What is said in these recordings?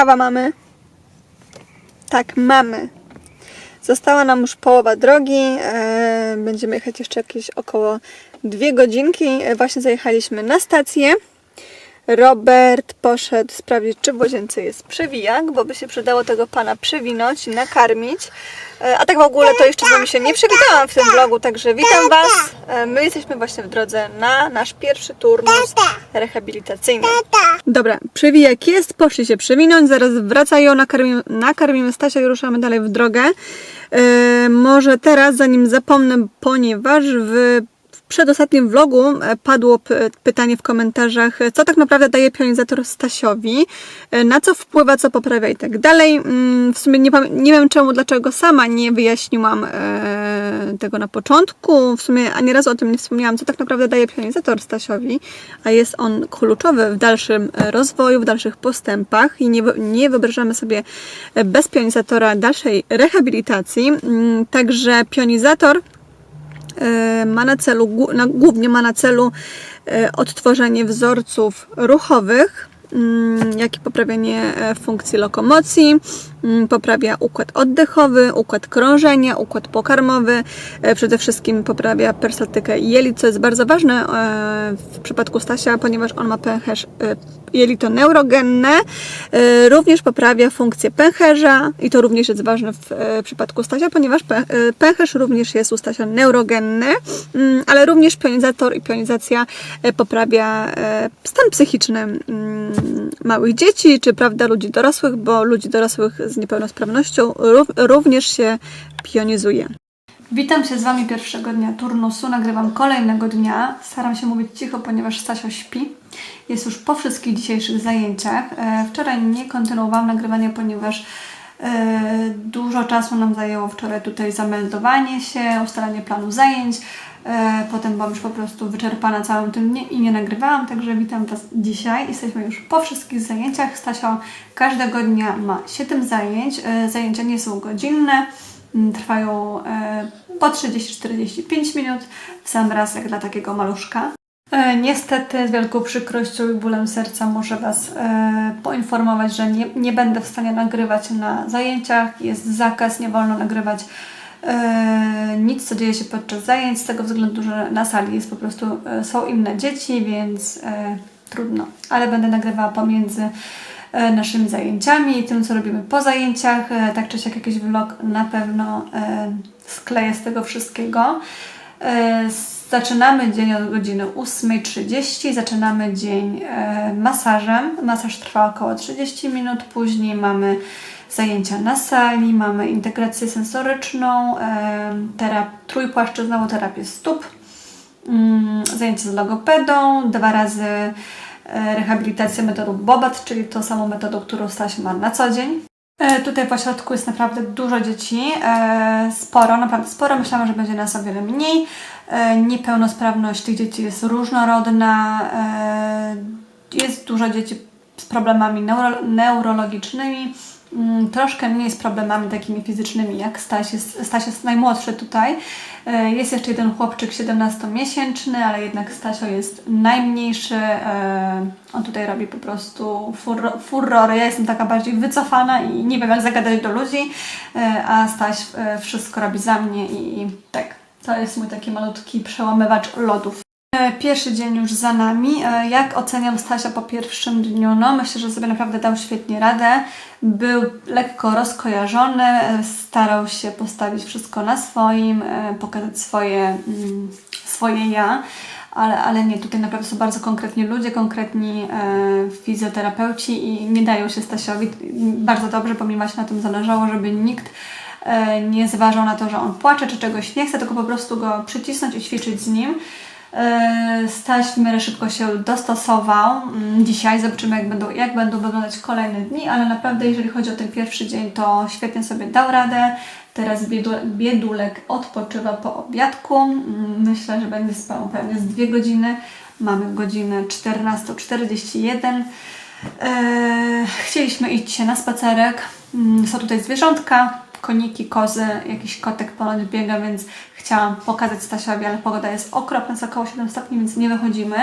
Kawa mamy. Tak, mamy. Została nam już połowa drogi. e, Będziemy jechać jeszcze jakieś około dwie godzinki. E, Właśnie zajechaliśmy na stację. Robert poszedł sprawdzić, czy w łazience jest przewijak, bo by się przydało tego pana przewinąć i nakarmić. E, A tak w ogóle to jeszcze z wami się nie przywitałam w tym vlogu, także witam was. E, My jesteśmy właśnie w drodze na nasz pierwszy turnus rehabilitacyjny. Dobra, przewijak jest, poszli się przewinąć, zaraz wracają, nakarmimy, nakarmimy Stasia i ruszamy dalej w drogę. E, może teraz, zanim zapomnę, ponieważ w przedostatnim vlogu e, padło pytanie w komentarzach, e, co tak naprawdę daje pionizator Stasiowi, e, na co wpływa, co poprawia i tak dalej. Mm, W sumie nie, nie wiem czemu, dlaczego sama nie wyjaśniłam tego na początku. W sumie ani razu o tym nie wspomniałam, co tak naprawdę daje pionizator Stasiowi, a jest on kluczowy w dalszym rozwoju, w dalszych postępach i nie, nie wyobrażamy sobie bez pionizatora dalszej rehabilitacji. Mm, Także pionizator ma na celu, głównie ma na celu e, odtworzenie wzorców ruchowych, mm, jak i poprawienie e, funkcji lokomocji, mm, poprawia układ oddechowy, układ krążenia, układ pokarmowy, e, przede wszystkim poprawia perstatykę jelit, co jest bardzo ważne e, w przypadku Stasia, ponieważ on ma pęcherz jelito neurogenne, e, również poprawia funkcję pęcherza i to również jest ważne w e, przypadku Stasia, ponieważ e, pęcherz również jest u Stasia neurogenny, mm, ale również pionizator i pionizacja poprawia stan psychiczny mm, małych dzieci, czy prawda ludzi dorosłych, bo ludzi dorosłych z niepełnosprawnością rów- również się pionizuje. Witam się z Wami pierwszego dnia turnusu. Nagrywam kolejnego dnia. Staram się mówić cicho, ponieważ Stasio śpi. Jest już po wszystkich dzisiejszych zajęciach. E, Wczoraj nie kontynuowałam nagrywania, ponieważ e, dużo czasu nam zajęło wczoraj tutaj zameldowanie się, ustalanie planu zajęć. E, Potem byłam już po prostu wyczerpana całym tym dniem i nie nagrywałam, także witam Was dzisiaj. Jesteśmy już po wszystkich zajęciach. Stasio każdego dnia ma 7 zajęć. Zajęcia nie są godzinne. Mm, Trwają e, po 30-45 minut, w sam raz jak dla takiego maluszka. E, Niestety z wielką przykrością i bólem serca muszę Was e, poinformować, że nie, nie będę w stanie nagrywać na zajęciach. Jest zakaz, nie wolno nagrywać nic, co dzieje się podczas zajęć, z tego względu, że na sali jest po prostu, są inne dzieci, więc trudno. Ale będę nagrywała pomiędzy naszymi zajęciami i tym, co robimy po zajęciach. E, Tak czy siak jakiś vlog na pewno e, skleję z tego wszystkiego. E, Zaczynamy dzień od godziny 8.30. Zaczynamy dzień e, masażem. Masaż trwa około 30 minut. Później mamy zajęcia na sali, mamy integrację sensoryczną, e, terap- trójpłaszczyznową terapię stóp, mm, zajęcie z logopedą, dwa razy e, rehabilitację metodą Bobat, czyli tą samą metodą, którą Staś ma na co dzień. E, Tutaj w ośrodku jest naprawdę dużo dzieci, e, sporo, naprawdę sporo. Myślałam, że będzie nas o wiele mniej. E, Niepełnosprawność tych dzieci jest różnorodna. e, Jest dużo dzieci z problemami neuro, neurologicznymi. Mm, Troszkę mniej z problemami takimi fizycznymi jak Staś jest, Staś jest najmłodszy tutaj. E, Jest jeszcze jeden chłopczyk 17-miesięczny, ale jednak Stasio jest najmniejszy. E, On tutaj robi po prostu furro. Ja jestem taka bardziej wycofana i nie wiem jak zagadać do ludzi, e, a Staś wszystko robi za mnie i, i tak. To jest mój taki malutki przełamywacz lodów. E, Pierwszy dzień już za nami. E, Jak oceniam Stasia po pierwszym dniu? No, myślę, że sobie naprawdę dał świetnie radę. Był lekko rozkojarzony, e, starał się postawić wszystko na swoim, pokazać swoje, mm, swoje ja. Ale, ale nie, tutaj naprawdę są bardzo konkretni ludzie, konkretni fizjoterapeuci i nie dają się Stasiowi. Bardzo dobrze, mi właśnie na tym zależało, żeby nikt nie zważał na to, że on płacze czy czegoś nie chce, tylko po prostu go przycisnąć i ćwiczyć z nim. E, Staś w miarę szybko się dostosował. Mm, Dzisiaj zobaczymy, jak będą, jak będą wyglądać kolejne dni, ale naprawdę, jeżeli chodzi o ten pierwszy dzień, to świetnie sobie dał radę. Teraz biedu, biedulek odpoczywa po obiadku. Mm, Myślę, że będzie spał pewnie z dwie godziny. Mamy godzinę 14.41. E, chcieliśmy iść się na spacerek. Mm, Są tutaj zwierzątka, koniki, kozy, jakiś kotek ponoć biega, więc chciałam pokazać Stasiowi, ale pogoda jest okropna, jest około 7 stopni, więc nie wychodzimy.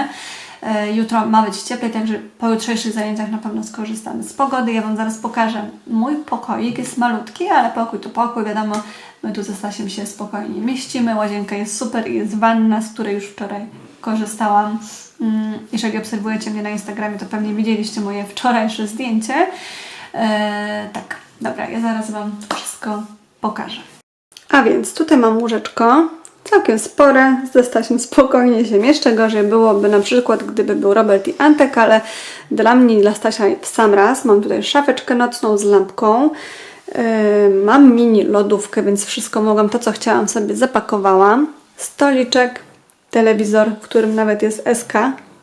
E, Jutro ma być cieplej, także po jutrzejszych zajęciach na pewno skorzystamy z pogody. Ja Wam zaraz pokażę mój pokoik. Jest malutki, ale pokój to pokój, wiadomo. My tu ze Stasiem się spokojnie mieścimy. Łazienka jest super i jest wanna, z której już wczoraj korzystałam. Mm, Jeżeli obserwujecie mnie na Instagramie, to pewnie widzieliście moje wczorajsze zdjęcie. E, tak, dobra, ja zaraz Wam to wszystko pokażę. A więc tutaj mam łóżeczko, całkiem spore, ze Stasiem spokojnie się mieszczę. Gorzej byłoby na przykład, gdyby był Robert i Antek, ale dla mnie i dla Stasia w sam raz. Mam tutaj szafeczkę nocną z lampką. Yy, mam mini lodówkę, więc wszystko mogłam, to co chciałam sobie zapakowałam. Stoliczek, telewizor, w którym nawet jest SK,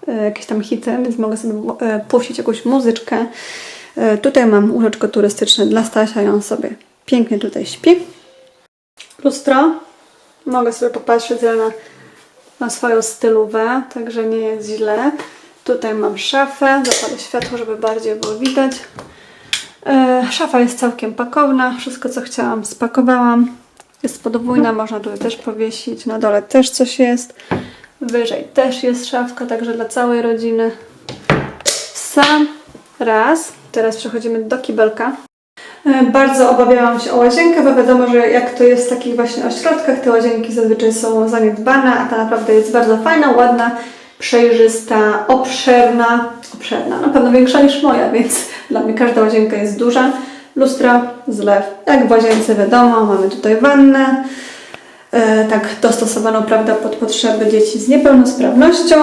yy, jakieś tam hity, więc mogę sobie yy, puścić jakąś muzyczkę. Yy, tutaj mam łóżeczko turystyczne dla Stasia i on sobie pięknie tutaj śpi. Lustro. Mogę sobie popatrzeć na, na swoją stylówę, także nie jest źle. Tutaj mam szafę. Zapalę światło, żeby bardziej było widać. E, szafa jest całkiem pakowna. Wszystko, co chciałam, spakowałam. Jest podwójna, można tutaj też powiesić. Na dole też coś jest. Wyżej też jest szafka, także dla całej rodziny. Sam raz. Teraz przechodzimy do kibelka. E, Bardzo obawiałam się o łazienkę, bo wiadomo, że jak to jest w takich właśnie ośrodkach, te łazienki zazwyczaj są zaniedbane, a ta naprawdę jest bardzo fajna, ładna, przejrzysta, obszerna. Obszerna, na pewno większa niż moja, więc dla mnie każda łazienka jest duża. Lustro, zlew. Jak w łazience wiadomo, mamy tutaj wannę, e, tak dostosowaną, prawda, pod potrzeby dzieci z niepełnosprawnością.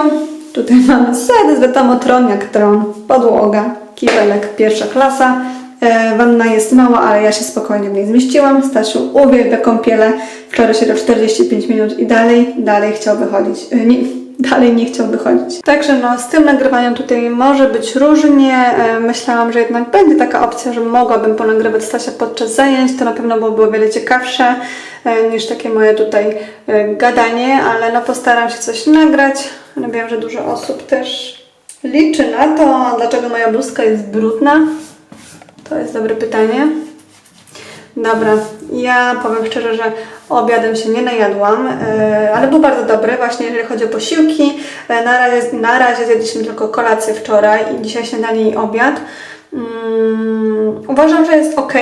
Tutaj mamy set, wiadomo, tron jak tron, podłoga, kibelek, pierwsza klasa. E, Wanna jest mała, ale ja się spokojnie w niej zmieściłam. Stasiu uwielbia kąpiele. Wczoraj siedział 45 minut i dalej, dalej chciał wychodzić. E, Nie, dalej nie chciał wychodzić. Także no, z tym nagrywaniem tutaj może być różnie. E, Myślałam, że jednak będzie taka opcja, że mogłabym ponagrywać Stasia podczas zajęć. To na pewno byłoby o wiele ciekawsze niż takie moje tutaj gadanie, ale no postaram się coś nagrać. No, wiem, że dużo osób też liczy na to, dlaczego moja bluzka jest brudna. To jest dobre pytanie. Dobra, ja powiem szczerze, że obiadem się nie najadłam, e, ale był bardzo dobry, właśnie jeżeli chodzi o posiłki. E, Na razie, na razie zjedliśmy tylko kolację wczoraj i dzisiaj śniadanie i obiad. Mm, uważam, że jest ok,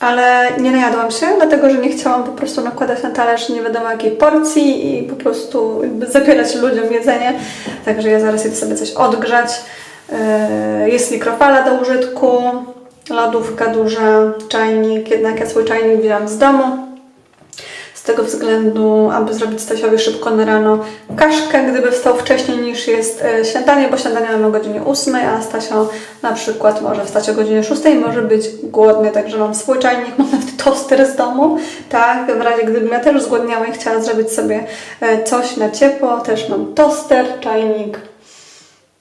ale nie najadłam się, dlatego że nie chciałam po prostu nakładać na talerz nie wiadomo jakiej porcji i po prostu zabierać ludziom jedzenie. Także ja zaraz idę sobie coś odgrzać. Yy, Jest mikrofala do użytku, lodówka duża, czajnik. Jednak ja swój czajnik wzięłam z domu. Tego względu, aby zrobić Stasiowi szybko na rano kaszkę, gdyby wstał wcześniej niż jest e, śniadanie, bo śniadanie mamy o godzinie 8, a Stasio na przykład może wstać o godzinie 6 i może być głodny, także mam swój czajnik, mam nawet toster z domu, tak, w razie gdybym ja też zgłodniała i chciała zrobić sobie e, coś na ciepło, też mam toster, czajnik,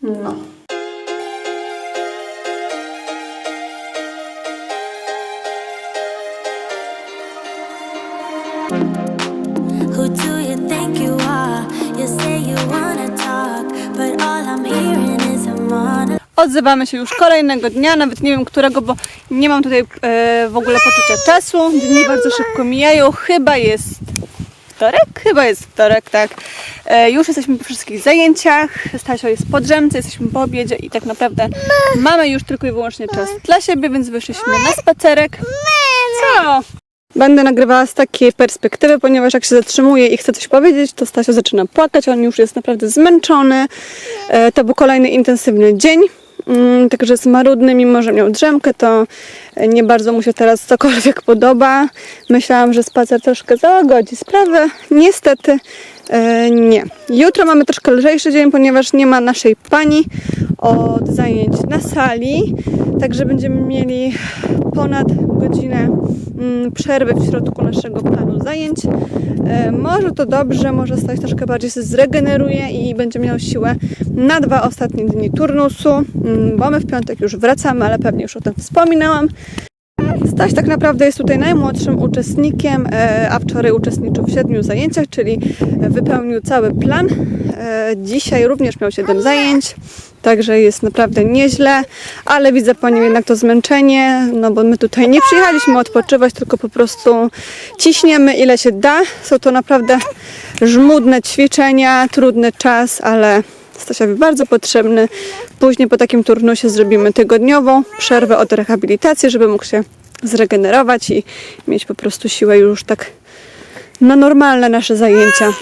no. Who do you think you are? You say you wanna talk, but all I'm hearing is a. Odzywamy się już kolejnego dnia, nawet nie wiem którego, bo nie mam tutaj e, w ogóle poczucia czasu. Dni bardzo szybko mijają. Chyba jest wtorek? Chyba jest wtorek, tak. E, już jesteśmy po wszystkich zajęciach. Stasio jest po drzemce, jesteśmy po obiedzie i tak naprawdę mamy już tylko i wyłącznie czas dla siebie, więc wyszliśmy na spacerek. Co? Będę nagrywała z takiej perspektywy, ponieważ jak się zatrzymuję i chcę coś powiedzieć, to Stasio zaczyna płakać, on już jest naprawdę zmęczony. E, To był kolejny intensywny dzień, także jest marudny, mimo że miał drzemkę, to nie bardzo mu się teraz cokolwiek podoba. Myślałam, że spacer troszkę załagodzi sprawę. Niestety e, nie. Jutro mamy troszkę lżejszy dzień, ponieważ nie ma naszej pani od zajęć na sali, także będziemy mieli ponad godzinę mm, przerwy w środku naszego planu zajęć. E, Może to dobrze, może stać troszkę bardziej się zregeneruje i będzie miał siłę na dwa ostatnie dni turnusu, mm, bo my w piątek już wracamy, ale pewnie już o tym wspominałam. Staś tak naprawdę jest tutaj najmłodszym uczestnikiem, e, a wczoraj uczestniczył w siedmiu zajęciach, czyli wypełnił cały plan. E, Dzisiaj również miał siedem zajęć, także jest naprawdę nieźle, ale widzę po nim jednak to zmęczenie, no bo my tutaj nie przyjechaliśmy odpoczywać, tylko po prostu ciśniemy ile się da. Są to naprawdę żmudne ćwiczenia, trudny czas, ale Stasiowi bardzo potrzebny. Później po takim turnusie zrobimy tygodniową przerwę od rehabilitacji, żeby mógł się zregenerować i mieć po prostu siłę już tak na normalne nasze zajęcia.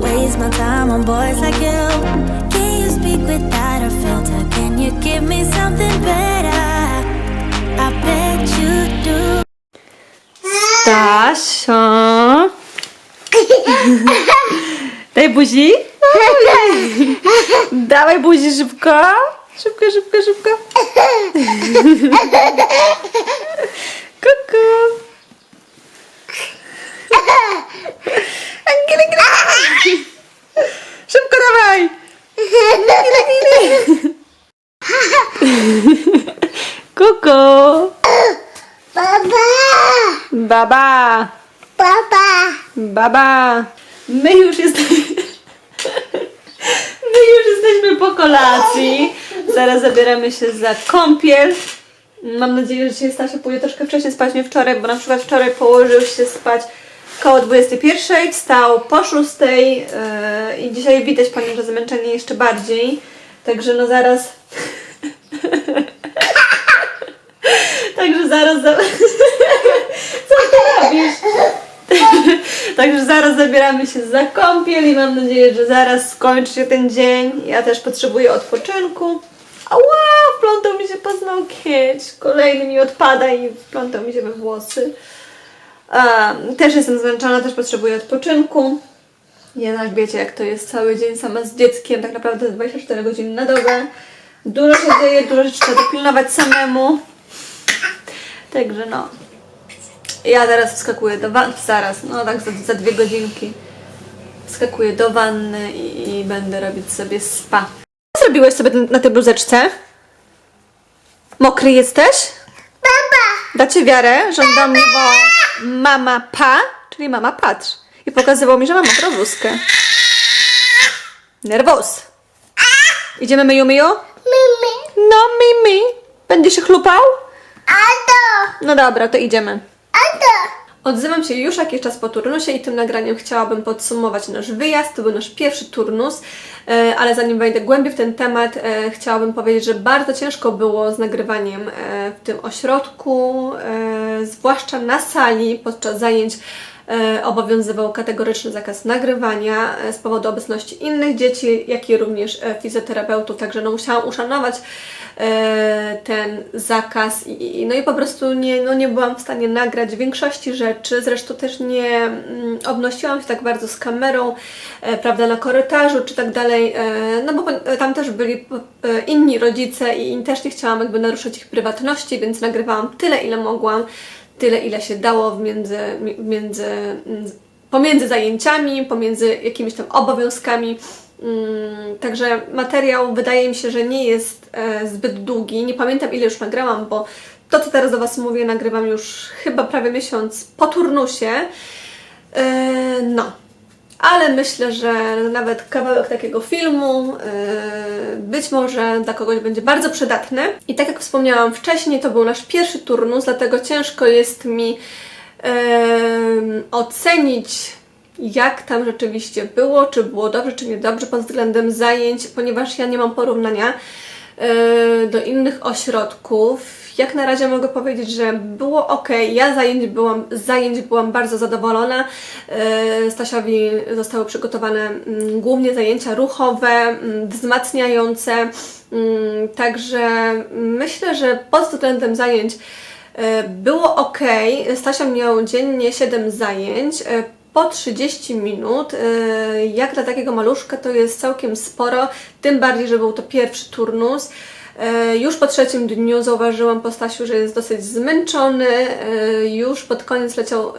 Waste my time on boys like you. Can you speak without a filter? Can you give me something better? I bet you do. Stasio. Daj buzi. Dawaj buzi szybko. Szybko, szybko, szybko. Kuku. Angela, Angela. Szybko dawaj. Kuku. Baba. Baba, my już jesteśmy. My już jesteśmy po kolacji. Zaraz zabieramy się za kąpiel. Mam nadzieję, że dzisiaj Stasia pójdzie troszkę wcześniej spać niż wczoraj, bo na przykład wczoraj położył się spać koło 21, wstał po 6 yy, i dzisiaj widać po nim, że zmęczenie jeszcze bardziej. Także no zaraz. Także zaraz. Za... Co ty robisz? Także zaraz zabieramy się za kąpiel i mam nadzieję, że zaraz skończy się ten dzień. Ja też potrzebuję odpoczynku. Ała, wplątał mi się paznokieć. Kolejny mi odpada i wplątał mi się we włosy. Um, też jestem zmęczona, też potrzebuję odpoczynku. Jednak wiecie, jak to jest cały dzień sama z dzieckiem, tak naprawdę 24 godziny na dobę. Dużo się dzieje, dużo rzeczy trzeba dopilnować samemu. Także no, ja teraz wskakuję do wanny, zaraz, no tak za, za dwie godzinki. Wskakuję do wanny i, i będę robić sobie spa. Co zrobiłeś sobie na tej bluzeczce? Mokry jesteś? Baba! Dacie wiarę, mnie wołał mama pa, czyli mama patrz. I pokazywał mi, że mam mokrą bluzkę. Nerwos. Idziemy myju myju? No mimi. Będziesz się chlupał? No dobra, to idziemy. Odzywam się już jakiś czas po turnusie i tym nagraniem chciałabym podsumować nasz wyjazd. To był nasz pierwszy turnus, e, ale zanim wejdę głębiej w ten temat, e, chciałabym powiedzieć, że bardzo ciężko było z nagrywaniem e, w tym ośrodku, zwłaszcza na sali podczas zajęć obowiązywał kategoryczny zakaz nagrywania e, z powodu obecności innych dzieci, jak i również e, fizjoterapeutów, także no musiałam uszanować e, ten zakaz i, no i po prostu nie, no nie byłam w stanie nagrać większości rzeczy, zresztą też nie mm, obnosiłam się tak bardzo z kamerą, e, prawda, na korytarzu czy tak dalej, e, no bo tam też byli e, inni rodzice i też nie chciałam jakby naruszyć ich prywatności, więc nagrywałam tyle, ile mogłam, tyle, ile się dało w między, mi- między, pomiędzy zajęciami, pomiędzy jakimiś tam obowiązkami. Mm, Także materiał wydaje mi się, że nie jest e, zbyt długi. Nie pamiętam ile już nagrałam, bo to co teraz do Was mówię, nagrywam już chyba prawie miesiąc po turnusie. E, no. Ale myślę, że nawet kawałek takiego filmu e, być może dla kogoś będzie bardzo przydatny. I tak jak wspomniałam wcześniej, to był nasz pierwszy turnus, dlatego ciężko jest mi em, ocenić, jak tam rzeczywiście było, czy było dobrze, czy niedobrze pod względem zajęć, ponieważ ja nie mam porównania e, do innych ośrodków. Jak na razie mogę powiedzieć, że było ok. Ja zajęć byłam, zajęć byłam bardzo zadowolona. E, Stasiowi zostały przygotowane mm, głównie zajęcia ruchowe, mm, wzmacniające. Mm, Także myślę, że pod względem zajęć E, Było ok. Stasia miał dziennie 7 zajęć e, po 30 minut. Jak dla takiego maluszka to jest całkiem sporo, tym bardziej, że był to pierwszy turnus. E, Już po trzecim dniu zauważyłam po Stasiu, że jest dosyć zmęczony. E, Już pod koniec leciał e,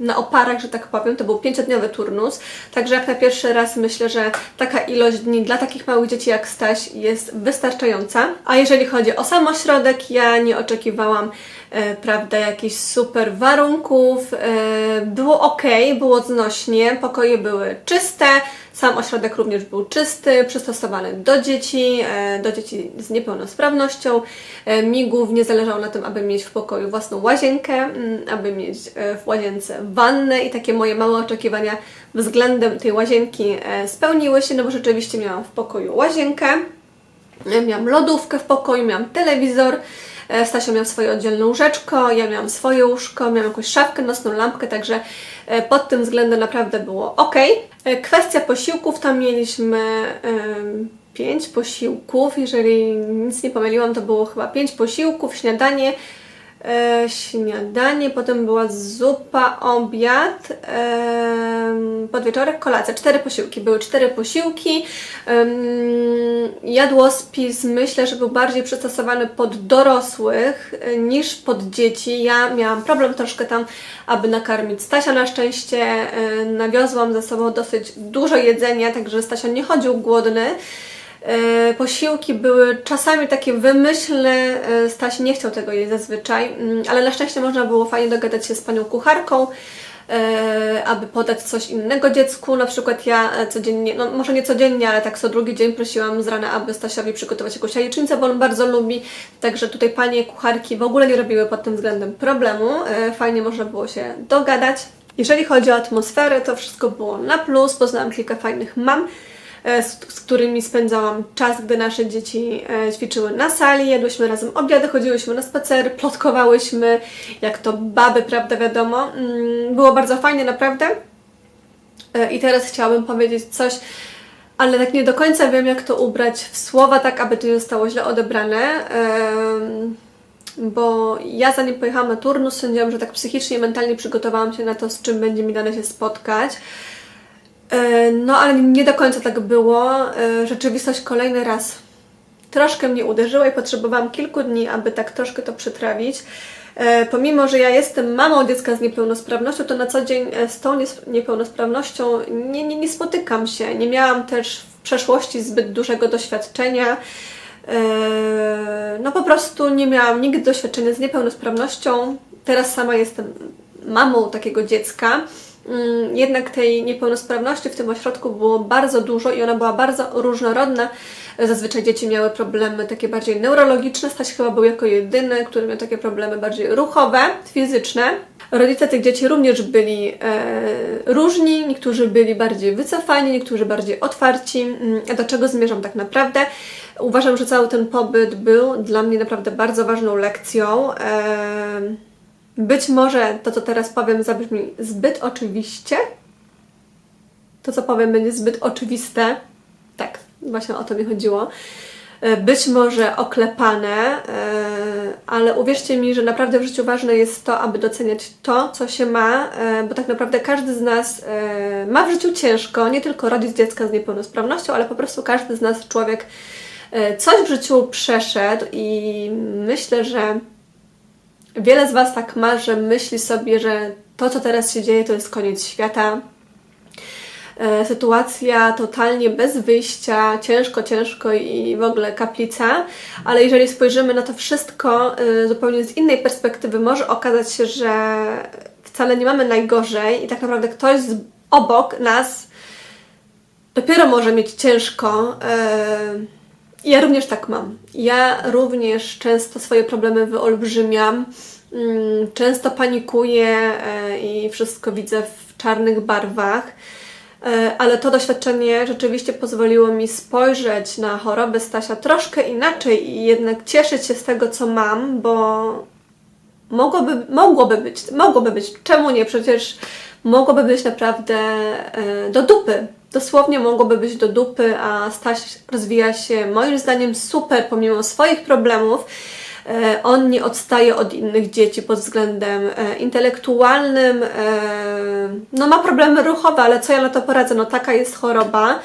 na oparach, że tak powiem. To był pięciodniowy turnus. Także jak na pierwszy raz myślę, że taka ilość dni dla takich małych dzieci jak Staś jest wystarczająca. A jeżeli chodzi o sam ośrodek, ja nie oczekiwałam prawda, jakichś super warunków. Było ok, było znośnie, pokoje były czyste, sam ośrodek również był czysty, przystosowany do dzieci, e, do dzieci z niepełnosprawnością. E, Mi głównie zależało na tym, aby mieć w pokoju własną łazienkę, mm, aby mieć e, w łazience wannę i takie moje małe oczekiwania względem tej łazienki spełniły się, no bo rzeczywiście miałam w pokoju łazienkę. Miałam lodówkę w pokoju, miałam telewizor, e, Stasia miał swoje oddzielne łóżeczko, ja miałam swoje łóżko, miałam jakąś szafkę, nocną lampkę, także e, pod tym względem naprawdę było ok. E, Kwestia posiłków, tam mieliśmy pięć posiłków, jeżeli nic nie pomyliłam, to było chyba pięć posiłków, śniadanie, e, śniadanie, potem była zupa, obiad, em, podwieczorek, kolacja. Cztery posiłki. Były cztery posiłki. Jadłospis myślę, że był bardziej przystosowany pod dorosłych e, niż pod dzieci. Ja miałam problem troszkę tam, aby nakarmić Stasia. Na szczęście e, nawiozłam ze sobą dosyć dużo jedzenia, także Stasia nie chodził głodny. E, Posiłki były czasami takie wymyślne, Staś nie chciał tego jeść zazwyczaj, mm, ale na szczęście można było fajnie dogadać się z panią kucharką, aby podać coś innego dziecku. Na przykład ja e, codziennie, no może nie codziennie, ale tak co drugi dzień prosiłam z rana, aby Stasiowi przygotować jakąś jajecznicę, bo on bardzo lubi. Także tutaj panie kucharki w ogóle nie robiły pod tym względem problemu. E, Fajnie można było się dogadać. Jeżeli chodzi o atmosferę, to wszystko było na plus. Poznałam kilka fajnych mam e, z, z którymi spędzałam czas, gdy nasze dzieci e, ćwiczyły na sali, jadłyśmy razem obiady, chodziłyśmy na spacery, plotkowałyśmy, jak to baby, prawda, wiadomo. Mm, Było bardzo fajnie, naprawdę. E, I teraz chciałabym powiedzieć coś, ale tak nie do końca wiem, jak to ubrać w słowa, tak aby to nie zostało źle odebrane. Bo ja zanim pojechałam na turnus, sądziłam, że tak psychicznie, mentalnie przygotowałam się na to, z czym będzie mi dane się spotkać. E, No, ale nie do końca tak było. E, Rzeczywistość kolejny raz troszkę mnie uderzyła i potrzebowałam kilku dni, aby tak troszkę to przetrawić. E, Pomimo, że ja jestem mamą dziecka z niepełnosprawnością, to na co dzień z tą niepełnosprawnością nie, nie, nie spotykam się. Nie miałam też w przeszłości zbyt dużego doświadczenia. No po prostu nie miałam nigdy doświadczenia z niepełnosprawnością. Teraz sama jestem mamą takiego dziecka. Mm, Jednak tej niepełnosprawności w tym ośrodku było bardzo dużo i ona była bardzo różnorodna. Zazwyczaj dzieci miały problemy takie bardziej neurologiczne. Staś chyba był jako jedyny, który miał takie problemy bardziej ruchowe, fizyczne. Rodzice tych dzieci również byli e, różni, niektórzy byli bardziej wycofani, niektórzy bardziej otwarci. Mm, do czego zmierzam tak naprawdę? Uważam, że cały ten pobyt był dla mnie naprawdę bardzo ważną lekcją. E, być może to, co teraz powiem, zabrzmi zbyt oczywiście. To, co powiem, będzie zbyt oczywiste. Tak, właśnie o to mi chodziło. E, Być może oklepane, e, ale uwierzcie mi, że naprawdę w życiu ważne jest to, aby doceniać to, co się ma, e, bo tak naprawdę każdy z nas ma w życiu ciężko, nie tylko rodzic dziecka z niepełnosprawnością, ale po prostu każdy z nas, człowiek, coś w życiu przeszedł i myślę, że Wiele z Was tak ma, że myśli sobie, że to, co teraz się dzieje, to jest koniec świata. E, Sytuacja totalnie bez wyjścia, ciężko, ciężko i w ogóle kaplica, ale jeżeli spojrzymy na to wszystko e, zupełnie z innej perspektywy, może okazać się, że wcale nie mamy najgorzej i tak naprawdę ktoś z obok nas dopiero może mieć ciężko. e, Ja również tak mam. Ja również często swoje problemy wyolbrzymiam, mm, często panikuję e, i wszystko widzę w czarnych barwach. E, Ale to doświadczenie rzeczywiście pozwoliło mi spojrzeć na chorobę Stasia troszkę inaczej i jednak cieszyć się z tego, co mam, bo mogłoby, mogłoby być, mogłoby być, czemu nie? Przecież mogłoby być naprawdę e, do dupy. Dosłownie mogłoby być do dupy, a Staś rozwija się moim zdaniem super pomimo swoich problemów. E, On nie odstaje od innych dzieci pod względem e, intelektualnym. e, No ma problemy ruchowe, ale co ja na to poradzę? No taka jest choroba.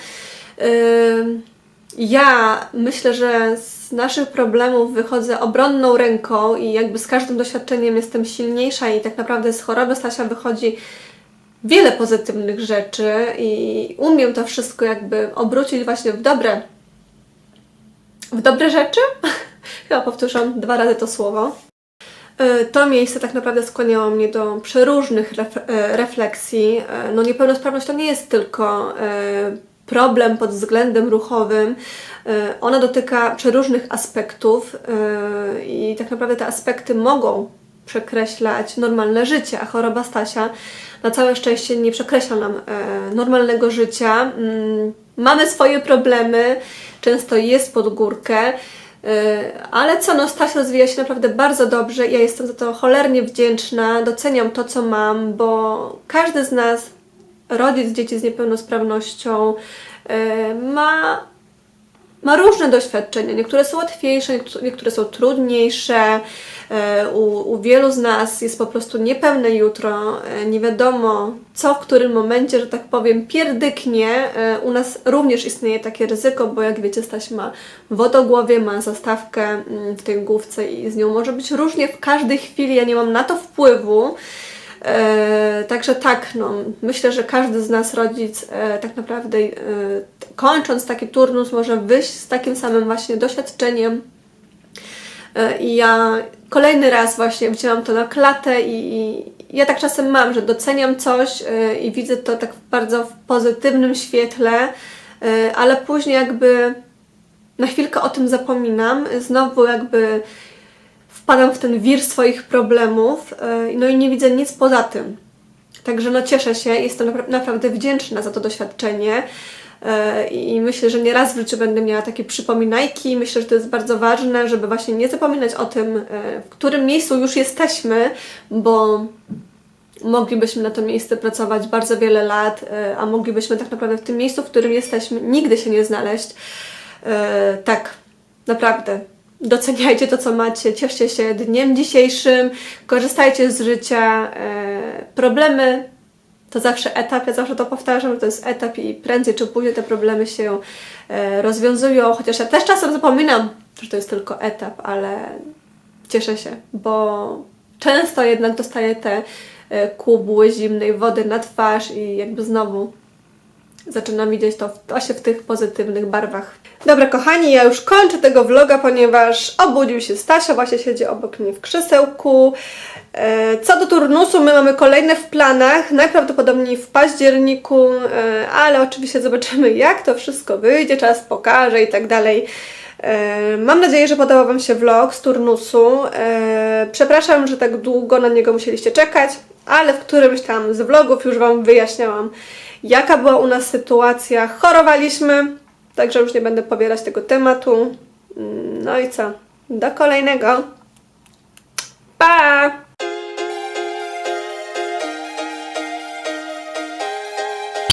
Ja myślę, że z naszych problemów wychodzę obronną ręką i jakby z każdym doświadczeniem jestem silniejsza i tak naprawdę z choroby Stasia wychodzi wiele pozytywnych rzeczy i umiem to wszystko jakby obrócić właśnie w dobre w dobre rzeczy. Chyba powtórzam dwa razy to słowo. E, To miejsce tak naprawdę skłaniało mnie do przeróżnych e, refleksji. E, No niepełnosprawność to nie jest tylko problem pod względem ruchowym. Ona dotyka przeróżnych aspektów i tak naprawdę te aspekty mogą przekreślać normalne życie, a choroba Stasia na całe szczęście nie przekreśla nam e, normalnego życia. Mm, Mamy swoje problemy, często jest pod górkę, e, ale co, no Staś rozwija się naprawdę bardzo dobrze. Ja jestem za to cholernie wdzięczna, doceniam to, co mam, bo każdy z nas, rodzic dzieci z niepełnosprawnością, e, ma ma różne doświadczenia. Niektóre są łatwiejsze, niektó- niektóre są trudniejsze. E, U, u wielu z nas jest po prostu niepewne jutro. E, Nie wiadomo, co w którym momencie, że tak powiem, pierdyknie. E, U nas również istnieje takie ryzyko, bo jak wiecie, Staś ma wodogłowie, ma zastawkę mm, w tej główce i z nią może być różnie w każdej chwili. Ja nie mam na to wpływu. E, także tak, no, myślę, że każdy z nas rodzic e, tak naprawdę e, kończąc taki turnus może wyjść z takim samym właśnie doświadczeniem. E, I ja kolejny raz właśnie wzięłam to na klatę i, i ja tak czasem mam, że doceniam coś e, i widzę to tak bardzo w pozytywnym świetle, e, ale później jakby na chwilkę o tym zapominam, znowu jakby wpadam w ten wir swoich problemów, no i nie widzę nic poza tym. Także no cieszę się, jestem napra- naprawdę wdzięczna za to doświadczenie i myślę, że nie raz w życiu będę miała takie przypominajki. Myślę, że to jest bardzo ważne, żeby właśnie nie zapominać o tym, yy, w którym miejscu już jesteśmy, bo moglibyśmy na to miejsce pracować bardzo wiele lat, yy, a moglibyśmy tak naprawdę w tym miejscu, w którym jesteśmy, nigdy się nie znaleźć. Tak, naprawdę. Doceniajcie to, co macie, cieszcie się dniem dzisiejszym, korzystajcie z życia. E, problemy to zawsze etap, ja zawsze to powtarzam, że to jest etap i prędzej czy później te problemy się e, rozwiązują, chociaż ja też czasem zapominam, że to jest tylko etap, ale cieszę się, bo często jednak dostaję te e, kubły zimnej wody na twarz i jakby znowu zaczynam widzieć to właśnie w tych pozytywnych barwach. Dobra, kochani, ja już kończę tego vloga, ponieważ obudził się Stasia, właśnie siedzi obok mnie w krzesełku. E, Co do turnusu, my mamy kolejne w planach, najprawdopodobniej w październiku, e, ale oczywiście zobaczymy, jak to wszystko wyjdzie, czas pokaże i tak dalej. E, Mam nadzieję, że podobał Wam się vlog z turnusu. Przepraszam, że tak długo na niego musieliście czekać, ale w którymś tam z vlogów już Wam wyjaśniałam, jaka była u nas sytuacja. Chorowaliśmy, także już nie będę pobierać tego tematu. Mm, no i co? Do kolejnego. Pa!